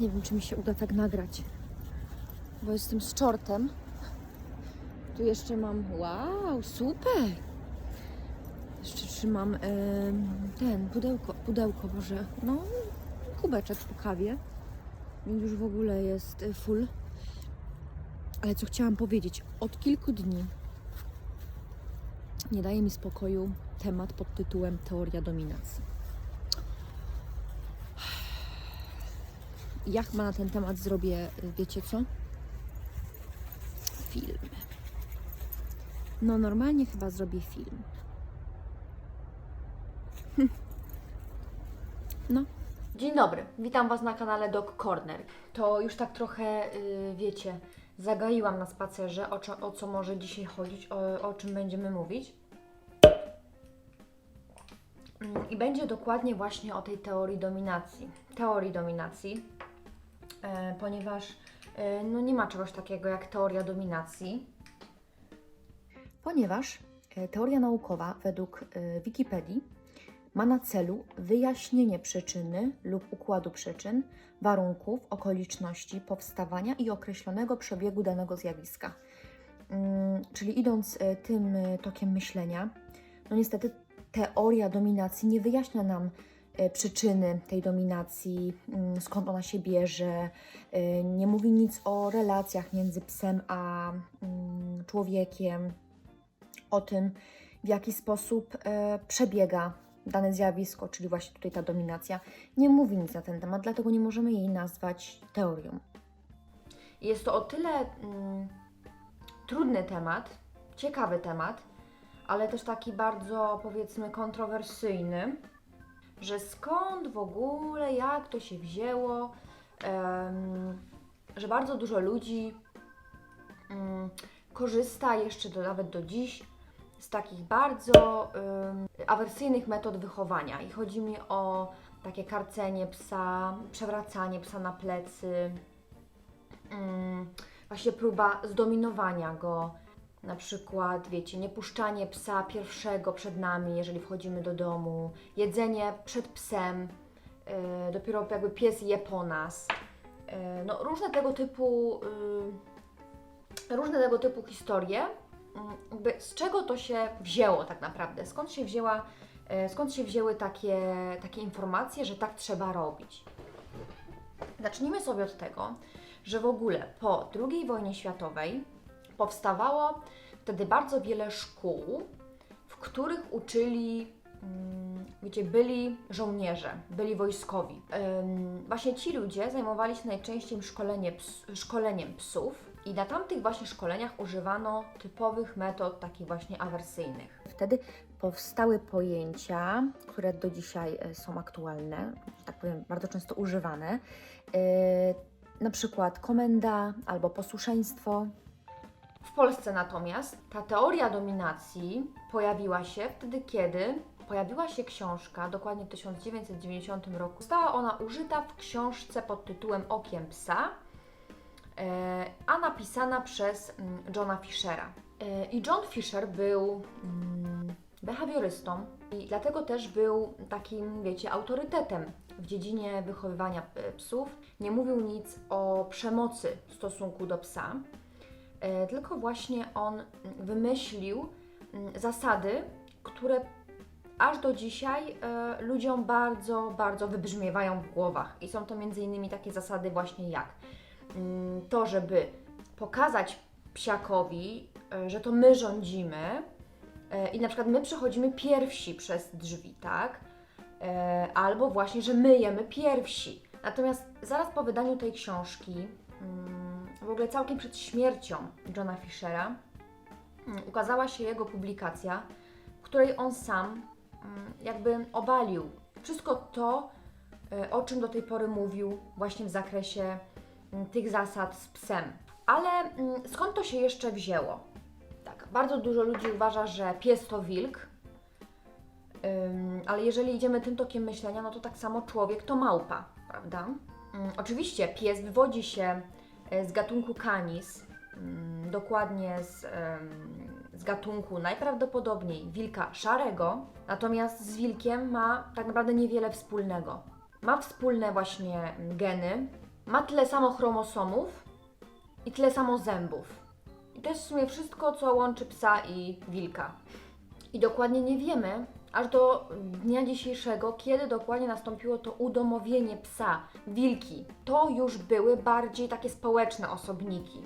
Nie wiem, czy mi się uda tak nagrać, bo jestem z czortem. Tu jeszcze mam, wow, super! Jeszcze trzymam ten, pudełko, pudełko, Boże, no, kubeczek po kawie, więc już w ogóle jest y, full. Ale co chciałam powiedzieć, od kilku dni nie daje mi spokoju temat pod tytułem Teoria dominacji. Jak ma na ten temat zrobię, wiecie co? Film. No normalnie chyba zrobię film. No. Dzień dobry, witam Was na kanale Dog Corner. To już tak trochę, yy, wiecie, zagaiłam na spacerze, o, o co może dzisiaj chodzić, o, o czym będziemy mówić. Mm, I będzie dokładnie właśnie o tej teorii dominacji. Teorii dominacji, ponieważ e, no nie ma czegoś takiego jak teoria dominacji. Ponieważ e, teoria naukowa według e, Wikipedii ma na celu wyjaśnienie przyczyny lub układu przyczyn, warunków, okoliczności powstawania i określonego przebiegu danego zjawiska. Mm, Czyli idąc e, tym e, tokiem myślenia, no niestety teoria dominacji nie wyjaśnia nam e, przyczyny tej dominacji, mm, skąd ona się bierze, e, nie mówi nic o relacjach między psem a mm, człowiekiem, o tym, w jaki sposób e, przebiega dane zjawisko, czyli właśnie tutaj ta dominacja, nie mówi nic na ten temat, dlatego nie możemy jej nazwać teorią. Jest to o tyle mm, trudny temat, ciekawy temat, ale też taki bardzo powiedzmy kontrowersyjny, że skąd w ogóle, jak to się wzięło, em, że bardzo dużo ludzi mm, korzysta jeszcze do, nawet do dziś z takich bardzo em, awersyjnych metod wychowania. I chodzi mi o takie karcenie psa, przewracanie psa na plecy, mm, właśnie próba zdominowania go, na przykład, wiecie, nie puszczanie psa pierwszego przed nami, jeżeli wchodzimy do domu, jedzenie przed psem, yy, dopiero jakby pies je po nas. Yy, no, różne tego typu, yy, różne tego typu historie. Yy, z czego to się wzięło tak naprawdę? Skąd się wzięła, yy, skąd się wzięły takie, takie informacje, że tak trzeba robić? Zacznijmy sobie od tego, że w ogóle po II wojnie światowej powstawało wtedy bardzo wiele szkół, w których uczyli, mm, wiecie, byli żołnierze, byli wojskowi. Właśnie ci ludzie zajmowali się najczęściej szkolenie ps, szkoleniem psów i na tamtych właśnie szkoleniach używano typowych metod takich właśnie awersyjnych. Wtedy powstały pojęcia, które do dzisiaj e, są aktualne, że tak powiem, bardzo często używane. E, na przykład komenda albo posłuszeństwo. W Polsce natomiast ta teoria dominacji pojawiła się wtedy, kiedy pojawiła się książka, dokładnie w 1990 roku. Została ona użyta w książce pod tytułem Okiem psa, e, a napisana przez mm, Johna Fishera. E, I John Fisher był mm, behawiorystą i dlatego też był takim, wiecie, autorytetem w dziedzinie wychowywania e, psów. Nie mówił nic o przemocy w stosunku do psa, tylko właśnie on wymyślił mm, zasady, które aż do dzisiaj e, ludziom bardzo, bardzo wybrzmiewają w głowach. I są to między innymi takie zasady właśnie jak mm, to, żeby pokazać psiakowi, e, że to my rządzimy e, i na przykład my przechodzimy pierwsi przez drzwi, tak? E, Albo właśnie, że my jemy pierwsi. Natomiast zaraz po wydaniu tej książki, mm, w ogóle całkiem przed śmiercią Johna Fishera, mm, ukazała się jego publikacja, w której on sam mm, jakby obalił wszystko to, e, o czym do tej pory mówił właśnie w zakresie mm, tych zasad z psem. Ale skąd to się jeszcze wzięło? Tak, bardzo dużo ludzi uważa, że pies to wilk, ale jeżeli idziemy tym tokiem myślenia, no to tak samo człowiek to małpa, prawda? Oczywiście pies wywodzi się z gatunku canis, ym, dokładnie z, z gatunku najprawdopodobniej wilka szarego, natomiast z wilkiem ma tak naprawdę niewiele wspólnego. Ma wspólne właśnie mm, geny, ma tyle samo chromosomów i tyle samo zębów. I to jest w sumie wszystko, co łączy psa i wilka. I dokładnie nie wiemy, aż do dnia dzisiejszego, kiedy dokładnie nastąpiło to udomowienie psa. Wilki to już były bardziej takie społeczne osobniki,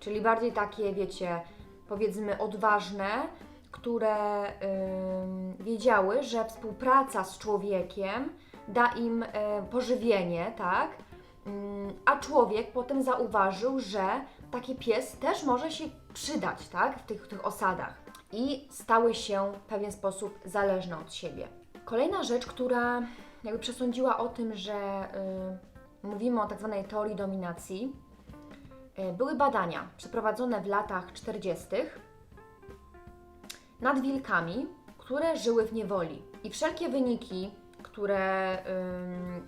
czyli bardziej takie, wiecie, powiedzmy odważne, które ym, wiedziały, że współpraca z człowiekiem da im e, pożywienie, tak? Ym, a człowiek potem zauważył, że taki pies też może się przydać, tak? W tych, w tych osadach. I stały się w pewien sposób zależne od siebie. Kolejna rzecz, która jakby przesądziła o tym, że y, mówimy o tak zwanej teorii dominacji, y, były badania przeprowadzone w latach 40 nad wilkami, które żyły w niewoli. I wszelkie wyniki, które ym,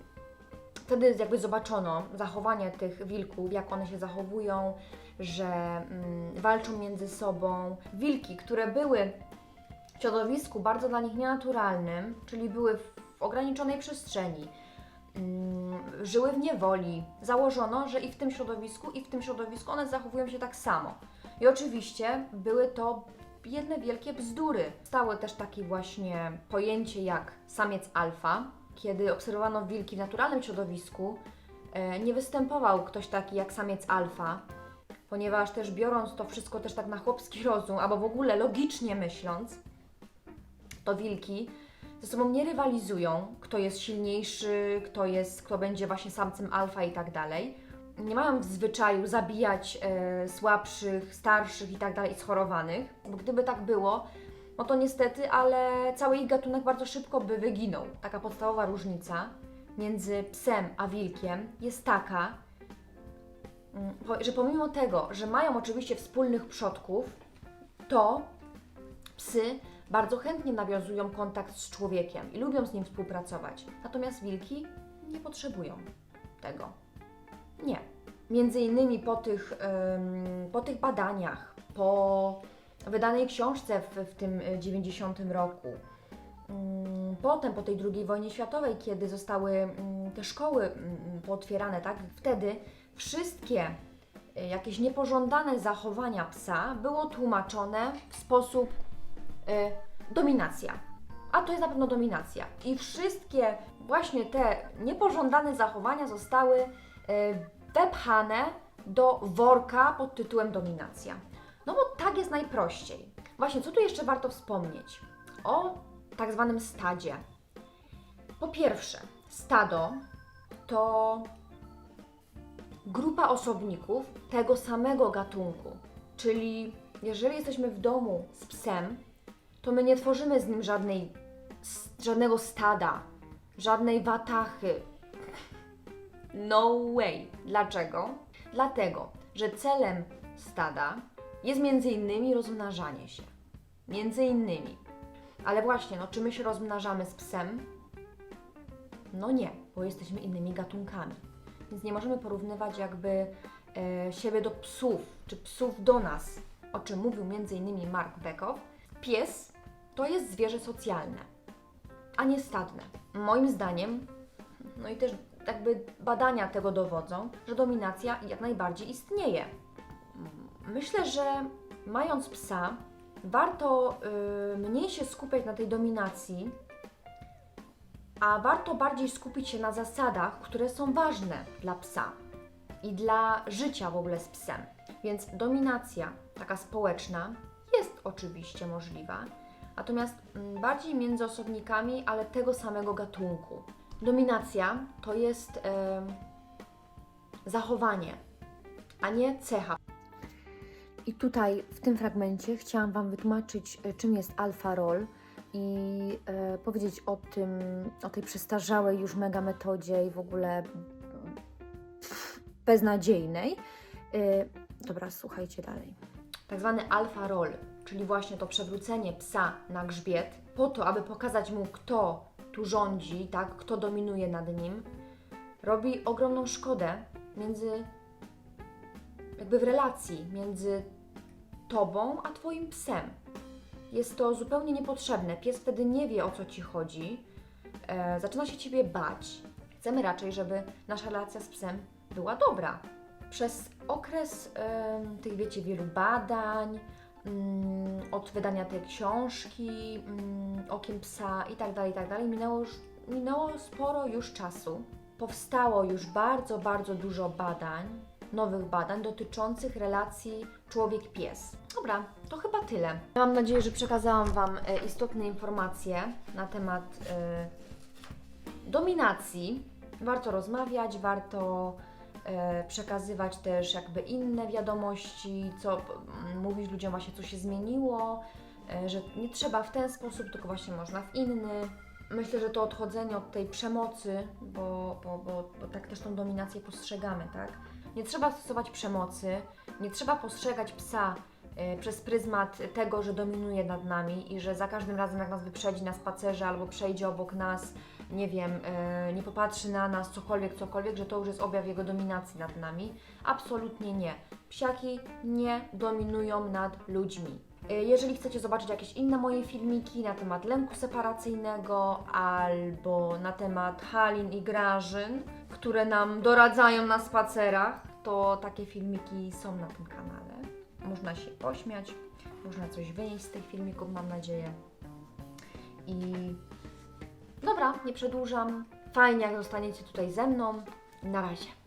wtedy jakby zobaczono, zachowanie tych wilków, jak one się zachowują, że ym, walczą między sobą. Wilki, które były w środowisku bardzo dla nich nienaturalnym, czyli były w ograniczonej przestrzeni, ym, żyły w niewoli, założono, że i w tym środowisku, i w tym środowisku one zachowują się tak samo. I oczywiście były to jedne wielkie bzdury. Stało też takie właśnie pojęcie jak samiec alfa. Kiedy obserwowano wilki w naturalnym środowisku, e, nie występował ktoś taki jak samiec alfa, ponieważ też biorąc to wszystko też tak na chłopski rozum, albo w ogóle logicznie myśląc, to wilki ze sobą nie rywalizują, kto jest silniejszy, kto jest, kto będzie właśnie samcem alfa i tak dalej. Nie mają w zwyczaju zabijać e, słabszych, starszych i tak dalej, schorowanych, bo gdyby tak było, no to niestety, ale cały ich gatunek bardzo szybko by wyginął. Taka podstawowa różnica między psem a wilkiem jest taka, mm, że pomimo tego, że mają oczywiście wspólnych przodków, to psy bardzo chętnie nawiązują kontakt z człowiekiem i lubią z nim współpracować. Natomiast wilki nie potrzebują tego. Nie. Między innymi po tych, po tych badaniach, po wydanej książce w, w tym y, 90 roku, ym, potem po tej II wojnie światowej, kiedy zostały ym, te szkoły ym, pootwierane, tak, wtedy wszystkie y, jakieś niepożądane zachowania psa było tłumaczone w sposób y, dominacja. A to jest na pewno dominacja. I wszystkie właśnie te niepożądane zachowania zostały y, wepchane do worka pod tytułem dominacja. No bo tak jest najprościej. Właśnie, co tu jeszcze warto wspomnieć? O tak zwanym stadzie. Po pierwsze, stado to grupa osobników tego samego gatunku. Czyli jeżeli jesteśmy w domu z psem, to my nie tworzymy z nim żadnej, żadnego stada, żadnej watachy. No way. Dlaczego? Dlatego, że celem stada jest między innymi rozmnażanie się. Między innymi. Ale właśnie, no czy my się rozmnażamy z psem? No nie, bo jesteśmy innymi gatunkami. Więc nie możemy porównywać jakby e, siebie do psów, czy psów do nas, o czym mówił między innymi Mark Bekow. Pies to jest zwierzę socjalne, a nie stadne. Moim zdaniem, no i też jakby badania tego dowodzą, że dominacja jak najbardziej istnieje. Myślę, że mając psa, warto y, mniej się skupiać na tej dominacji, a warto bardziej skupić się na zasadach, które są ważne dla psa i dla życia w ogóle z psem. Więc dominacja, taka społeczna, jest oczywiście możliwa, natomiast mm, bardziej między osobnikami, ale tego samego gatunku. Dominacja to jest zachowanie, a nie cecha. I tutaj w tym fragmencie chciałam Wam wytłumaczyć, e, czym jest alfa roll i e, powiedzieć o tym, o tej przestarzałej już mega metodzie i w ogóle pff, beznadziejnej. E, dobra, słuchajcie dalej. Tak zwany alfa roll, czyli właśnie to przewrócenie psa na grzbiet, po to, aby pokazać mu, kto tu rządzi, tak, kto dominuje nad nim, robi ogromną szkodę między jakby w relacji między tobą a twoim psem. Jest to zupełnie niepotrzebne. Pies wtedy nie wie o co ci chodzi, e, zaczyna się ciebie bać. Chcemy raczej, żeby nasza relacja z psem była dobra. Przez okres em, tych, wiecie, wielu badań, mm, od wydania tej książki, mm, Okiem Psa i tak dalej, i tak minęło, już, minęło sporo już czasu. Powstało już bardzo, bardzo dużo badań, nowych badań dotyczących relacji człowiek-pies. Dobra, to chyba tyle. Mam nadzieję, że przekazałam Wam e, istotne informacje na temat e, dominacji. Warto rozmawiać, warto e, przekazywać też jakby inne wiadomości, co mówić ludziom właśnie, co się zmieniło, e, że nie trzeba w ten sposób, tylko właśnie można w inny. Myślę, że to odchodzenie od tej przemocy, bo, bo, bo, bo tak też tą dominację postrzegamy, tak? Nie trzeba stosować przemocy, nie trzeba postrzegać psa e, przez pryzmat tego, że dominuje nad nami i że za każdym razem, jak nas wyprzedzi na spacerze albo przejdzie obok nas, nie wiem, e, nie popatrzy na nas, cokolwiek, cokolwiek, że to już jest objaw jego dominacji nad nami. Absolutnie nie. Psiaki nie dominują nad ludźmi. E, Jeżeli chcecie zobaczyć jakieś inne moje filmiki na temat lęku separacyjnego albo na temat Halin i Grażyn, które nam doradzają na spacerach, to takie filmiki są na tym kanale. Można się pośmiać, można coś wynieść z tych filmików, mam nadzieję. I dobra, nie przedłużam. Fajnie, jak zostaniecie tutaj ze mną. Na razie.